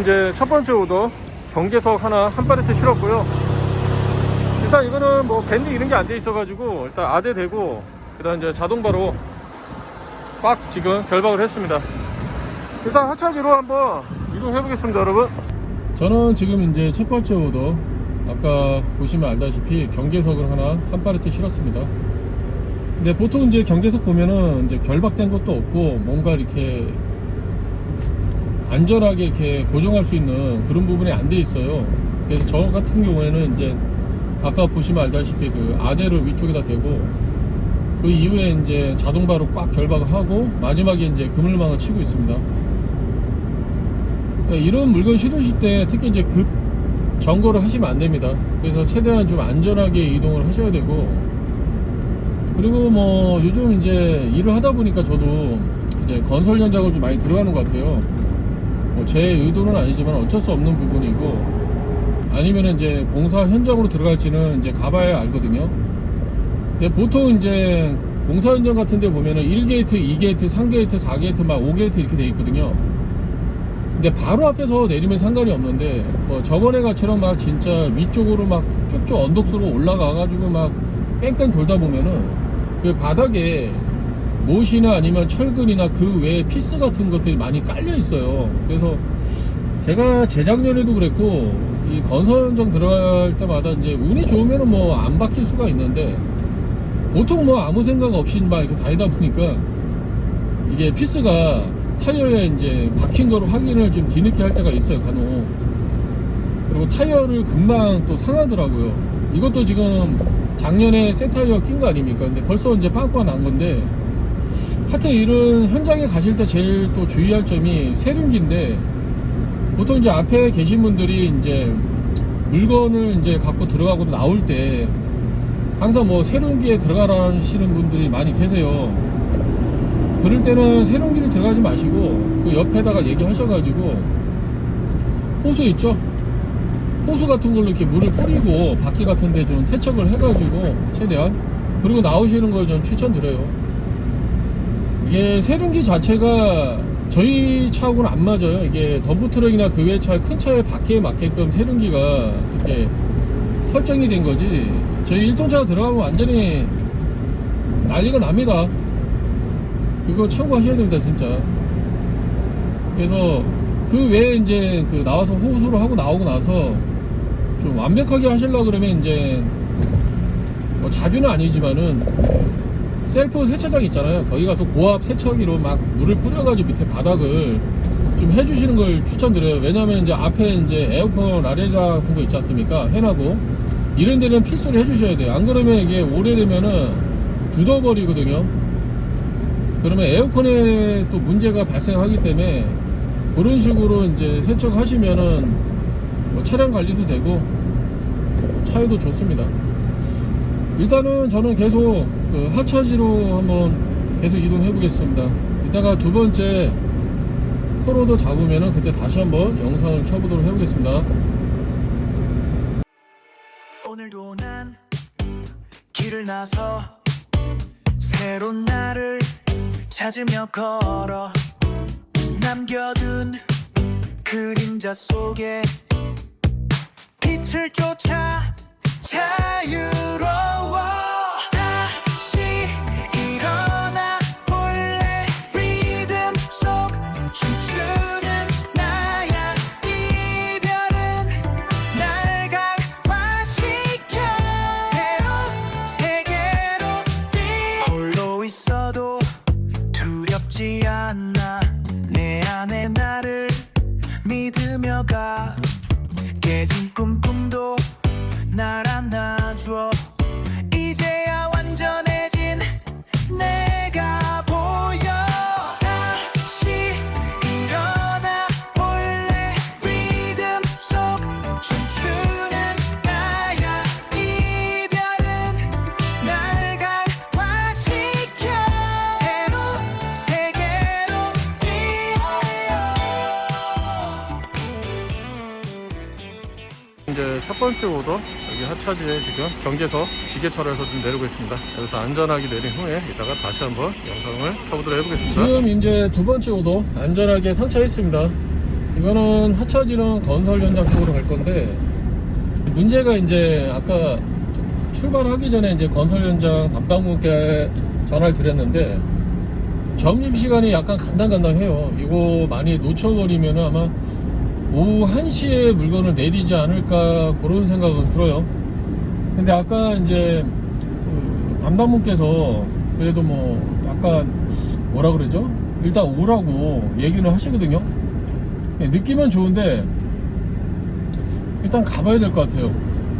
이제 첫 번째 오더 경계석 하나 한 파레트 실었고요. 일단 이거는 뭐 밴드 이런 게 안 돼 있어 가지고 일단 아대 대고 그다음 이제 자동바로 빡 지금 결박을 했습니다. 일단 하차지로 한번 이동해 보겠습니다, 여러분. 저는 지금 이제 첫 번째 오더 아까 보시면 알다시피 경계석을 하나 한 파레트 실었습니다. 근데 보통 이제 경계석 보면은 이제 결박된 것도 없고 뭔가 이렇게 안전하게 이렇게 고정할 수 있는 그런 부분이 안 돼 있어요. 그래서 저 같은 경우에는 이제 아까 보시면 알다시피 그 아대를 위쪽에다 대고 그 이후에 이제 자동바로 꽉 결박을 하고 마지막에 이제 그물망을 치고 있습니다. 네, 이런 물건 실으실 때 특히 이제 급 점거를 하시면 안 됩니다. 그래서 최대한 좀 안전하게 이동을 하셔야 되고 그리고 뭐 요즘 이제 일을 하다 보니까 저도 이제 건설 현장을 좀 많이 들어가는 것 같아요. 뭐 제 의도는 아니지만 어쩔 수 없는 부분이고 아니면 이제 공사 현장으로 들어갈지는 이제 가봐야 알거든요. 근데 보통 이제 공사 현장 같은 데 보면은 1게이트, 2게이트, 3게이트, 4게이트, 막 5게이트 이렇게 돼 있거든요. 근데 바로 앞에서 내리면 상관이 없는데 뭐 저번에 가처럼 막 진짜 위쪽으로 막 쭉쭉 언덕으로 올라가가지고 막 뺑뺑 돌다 보면은 그 바닥에 못이나 아니면 철근이나 그 외에 피스 같은 것들이 많이 깔려 있어요. 그래서 제가 재작년에도 그랬고 이 건설 현장 들어갈 때마다 이제 운이 좋으면은 뭐안 박힐 수가 있는데 보통 뭐 아무 생각 없이 막 이렇게 다니다 보니까 이게 피스가 타이어에 이제 박힌 거로 확인을 좀 뒤늦게 할 때가 있어요 간혹. 그리고 타이어를 금방 또 상하더라고요. 이것도 지금 작년에 새 타이어 낀 거 아닙니까? 근데 벌써 이제 빵꾸가 난 건데 하여튼 이런 현장에 가실 때 제일 또 주의할 점이 세륜기인데 보통 이제 앞에 계신 분들이 이제 물건을 이제 갖고 들어가고 나올 때 항상 뭐 세륜기에 들어가라시는 분들이 많이 계세요. 그럴 때는 세륜기를 들어가지 마시고 그 옆에다가 얘기하셔가지고 호수 있죠? 호수 같은 걸로 이렇게 물을 뿌리고 바퀴 같은 데 좀 세척을 해가지고 최대한 그리고 나오시는 걸 좀 추천드려요. 이게 세륜기 자체가 저희 차하고는 안 맞아요. 이게 덤프트럭이나 그 외 차, 큰 차의 바퀴에 맞게끔 세륜기가 이렇게 설정이 된 거지. 저희 1톤차가 들어가면 완전히 난리가 납니다. 그거 참고하셔야 됩니다, 진짜. 그래서 그 외에 이제 그 나와서 호수를 하고 나오고 나서 좀 완벽하게 하시려고 그러면 이제 뭐 자주는 아니지만은 셀프 세차장 있잖아요. 거기 가서 고압 세척기로 막 물을 뿌려가지고 밑에 바닥을 좀 해주시는 걸 추천드려요. 왜냐면 이제 앞에 이제 에어컨 아레자 같은 거 있지 않습니까? 해나고 이런 데는 필수로 해주셔야 돼요. 안 그러면 이게 오래되면은 굳어버리거든요. 그러면 에어컨에 또 문제가 발생하기 때문에 그런 식으로 이제 세척하시면은 뭐 차량 관리도 되고 차에도 좋습니다. 일단은 저는 계속 그 하차지로 한번 계속 이동해 보겠습니다. 이따가 두 번째 코로도 잡으면은 그때 다시 한번 영상을 쳐보도록 해보겠습니다. 오늘도 난 길을 나서 새로운 나를 찾으며 걸어 남겨둔 그림자 속에 빛을 쫓아 자유로워 번째 오더 여기 하차지에 지금 경계석 지게철에서 좀 내리고 있습니다. 여기서 안전하게 내린 후에 이따가 다시 한번 영상을 켜보도록 해보겠습니다. 지금 이제 두 번째 오더 안전하게 상차했습니다. 이거는 하차지는 건설 현장 쪽으로 갈 건데 문제가 이제 아까 출발하기 전에 이제 건설 현장 담당분께 전화를 드렸는데 점심 시간이 약간 간당간당해요. 이거 많이 놓쳐버리면 아마 오후 1시에 물건을 내리지 않을까 그런 생각은 들어요. 근데 아까 이제 그 담당분께서 그래도 뭐 약간 뭐라 그러죠? 일단 오라고 얘기는 하시거든요. 예, 느낌은 좋은데 일단 가봐야 될 것 같아요.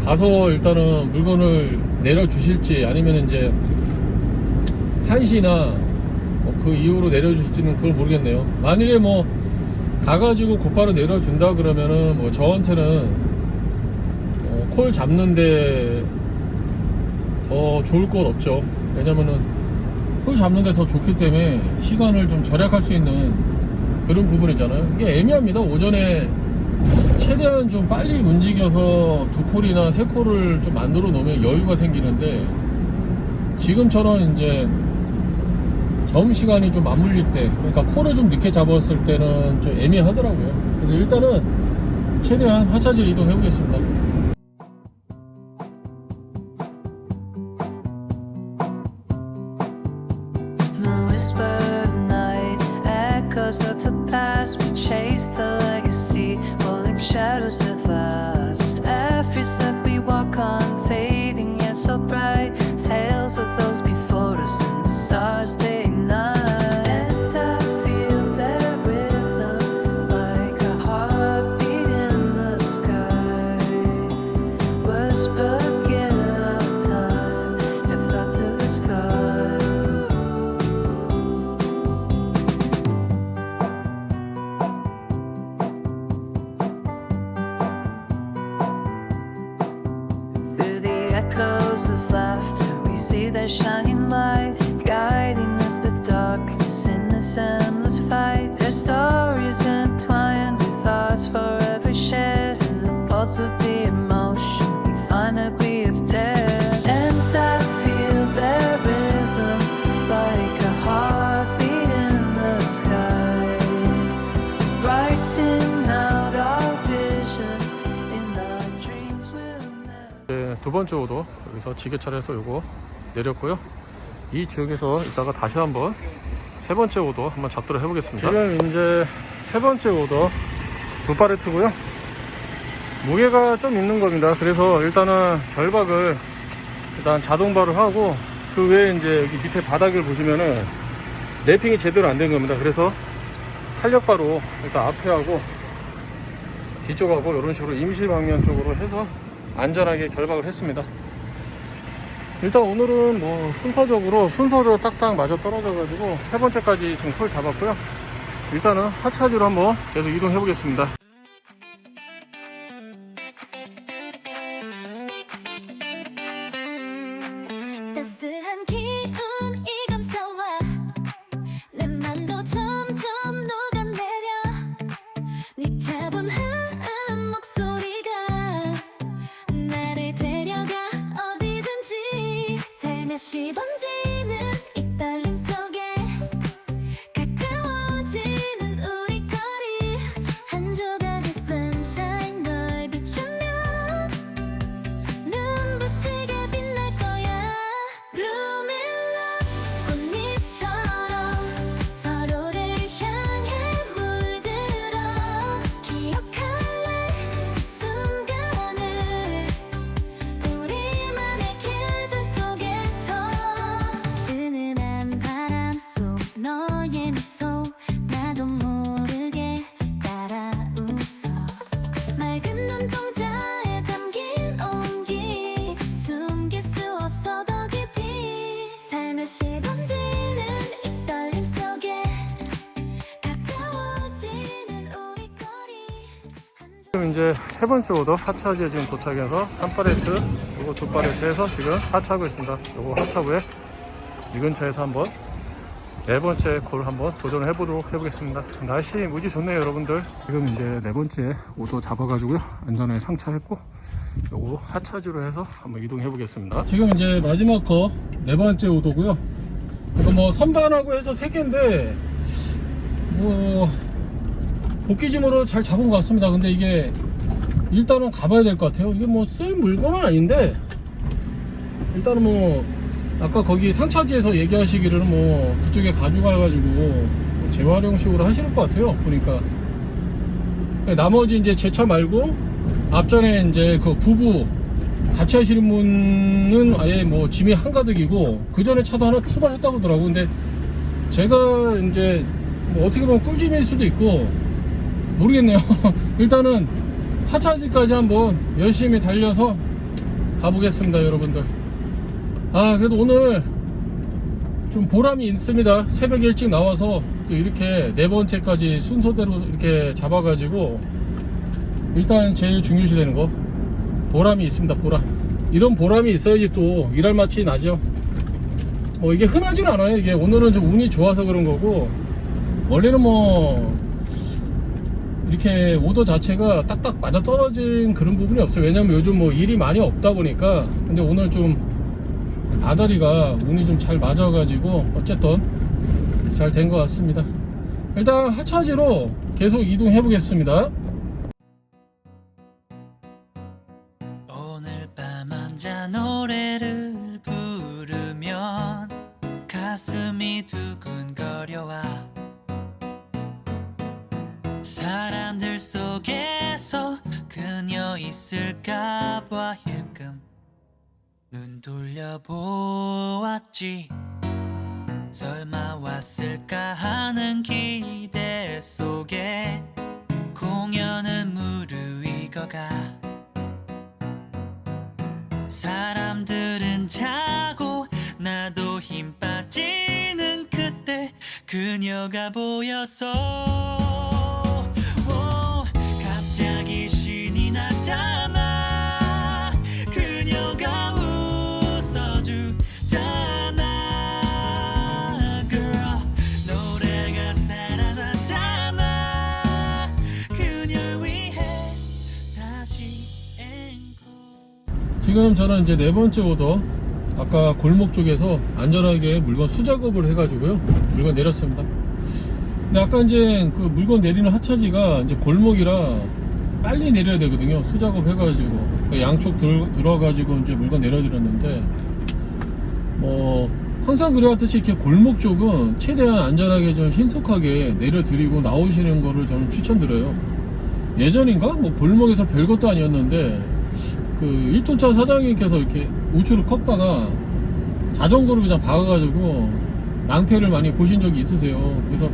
가서 일단은 물건을 내려주실지 아니면 이제 1시나 뭐 그 이후로 내려주실지는 그걸 모르겠네요. 만일에 뭐 가가지고 곧바로 내려준다 그러면은 뭐 저한테는 어, 콜 잡는데 더 좋을 건 없죠. 왜냐면은 콜 잡는데 더 좋기 때문에 시간을 좀 절약할 수 있는 그런 부분이잖아요. 이게 애매합니다. 오전에 최대한 좀 빨리 움직여서 두 콜이나 세 콜을 좀 만들어 놓으면 여유가 생기는데 지금처럼 이제 점심 시간이 좀 맞물릴 때 그러니까 콜을 좀 늦게 잡았을 때는 좀 애매하더라고요. 그래서 일단은 최대한 하차질 이동해 보겠습니다. their shining light, guiding us to darkness in this endless fight. Their stories entwined with thoughts forever shared, in the pulse of the emotion we find that we have dared. And I feel their rhythm like a heartbeat in the sky, brighten out our vision in our dreams will never. 네, 두 번째 오도 여기서 지게차에서 요거 내렸고요. 이 지역에서 이따가 다시 한번 세 번째 오도 한번 잡도록 해보겠습니다. 지금 이제 세 번째 오도 두 파레트고요. 무게가 좀 있는 겁니다. 그래서 일단은 결박을 일단 자동발을 하고 그 외에 이제 여기 밑에 바닥을 보시면은 랩핑이 제대로 안 된 겁니다. 그래서 탄력바로 일단 앞에 하고 뒤쪽하고 이런 식으로 임시 방면 쪽으로 해서 안전하게 결박을 했습니다. 일단 오늘은 뭐 순서적으로 순서로 딱딱 맞아 떨어져가지고 세 번째까지 지금 콜 잡았고요. 일단은 하차지로 한번 계속 이동해 보겠습니다. 지금 이제 세 번째 오더 하차지에 지금 도착해서 한 파레트 그리고 두 파레트에서 지금 하차하고 있습니다. 요거 하차 후에 이 근처에서 한번 네 번째 콜 한번 도전을 해보도록 해보겠습니다. 날씨 무지 좋네요, 여러분들. 지금 이제 네 번째 오도 잡아가지고요. 안전하게 상차했고, 요거 하차지로 해서 한번 이동해 보겠습니다. 지금 이제 마지막 거 네 번째 오도고요. 이거 뭐 선반하고 해서 세 개인데, 뭐 복귀짐으로 잘 잡은 것 같습니다. 근데 이게 일단은 가봐야 될 것 같아요. 이게 뭐 쓸 물건은 아닌데 일단은 뭐 아까 거기 상차지에서 얘기하시기로는 뭐 그쪽에 가져가 가지고 뭐 재활용식으로 하시는 것 같아요. 보니까 나머지 이제 제 차 말고 앞전에 이제 그 부부 같이 하시는 분은 아예 뭐 짐이 한가득이고 그 전에 차도 하나 출발했다고 하더라고. 근데 제가 이제 뭐 어떻게 보면 꿀짐일 수도 있고 모르겠네요. 일단은 하차지까지 한번 열심히 달려서 가보겠습니다, 여러분들. 아, 그래도 오늘 좀 보람이 있습니다. 새벽 일찍 나와서 또 이렇게 네 번째까지 순서대로 이렇게 잡아 가지고 일단 제일 중요시 되는 거 보람이 있습니다. 보람. 이런 보람이 있어야지 또 일할 맛이 나죠. 뭐 이게 흔하진 않아요. 이게 오늘은 좀 운이 좋아서 그런 거고 원래는 뭐 이렇게 오더 자체가 딱딱 맞아 떨어진 그런 부분이 없어요. 왜냐면 요즘 뭐 일이 많이 없다 보니까 근데 오늘 좀 아다리가 운이 좀 잘 맞아 가지고 어쨌든 잘 된 것 같습니다. 일단 하차지로 계속 이동해 보겠습니다. 오늘 밤 혼자 노래를 부르면 가슴이 두근거려와 있을까봐 힐끔 눈 돌려보았지. 설마 왔을까 하는 기대 속에 공연은 무르익어가. 사람들은 자고 나도 힘 빠지는 그때 그녀가 보였어 지금 저는 이제 네 번째 오더 아까 골목 쪽에서 안전하게 물건 수작업을 해가지고요. 물건 내렸습니다. 근데 아까 이제 그 물건 내리는 하차지가 이제 골목이라 빨리 내려야 되거든요. 수작업 해가지고. 그 양쪽 들, 들어가지고 이제 물건 내려드렸는데 뭐 항상 그래왔듯이 이렇게 골목 쪽은 최대한 안전하게 좀 신속하게 내려드리고 나오시는 거를 저는 추천드려요. 예전인가? 뭐 골목에서 별것도 아니었는데 그 1톤차 사장님께서 이렇게 우측으로 컸다가 자전거를 그냥 박아가지고 낭패를 많이 보신 적이 있으세요. 그래서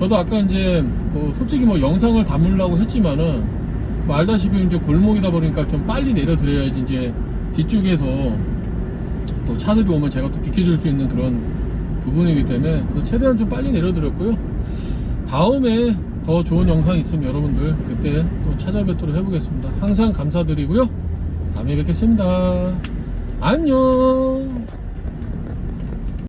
저도 아까 이제 뭐 솔직히 뭐 영상을 담으려고 했지만은 뭐 알다시피 이제 골목이다 보니까 좀 빨리 내려드려야지 이제 뒤쪽에서 또 차들이 오면 제가 또 비켜줄 수 있는 그런 부분이기 때문에 그래서 최대한 좀 빨리 내려드렸고요. 다음에 더 좋은 영상 있으면 여러분들 그때 또 찾아뵙도록 해보겠습니다. 항상 감사드리고요. 다음에 뵙겠습니다. 안녕.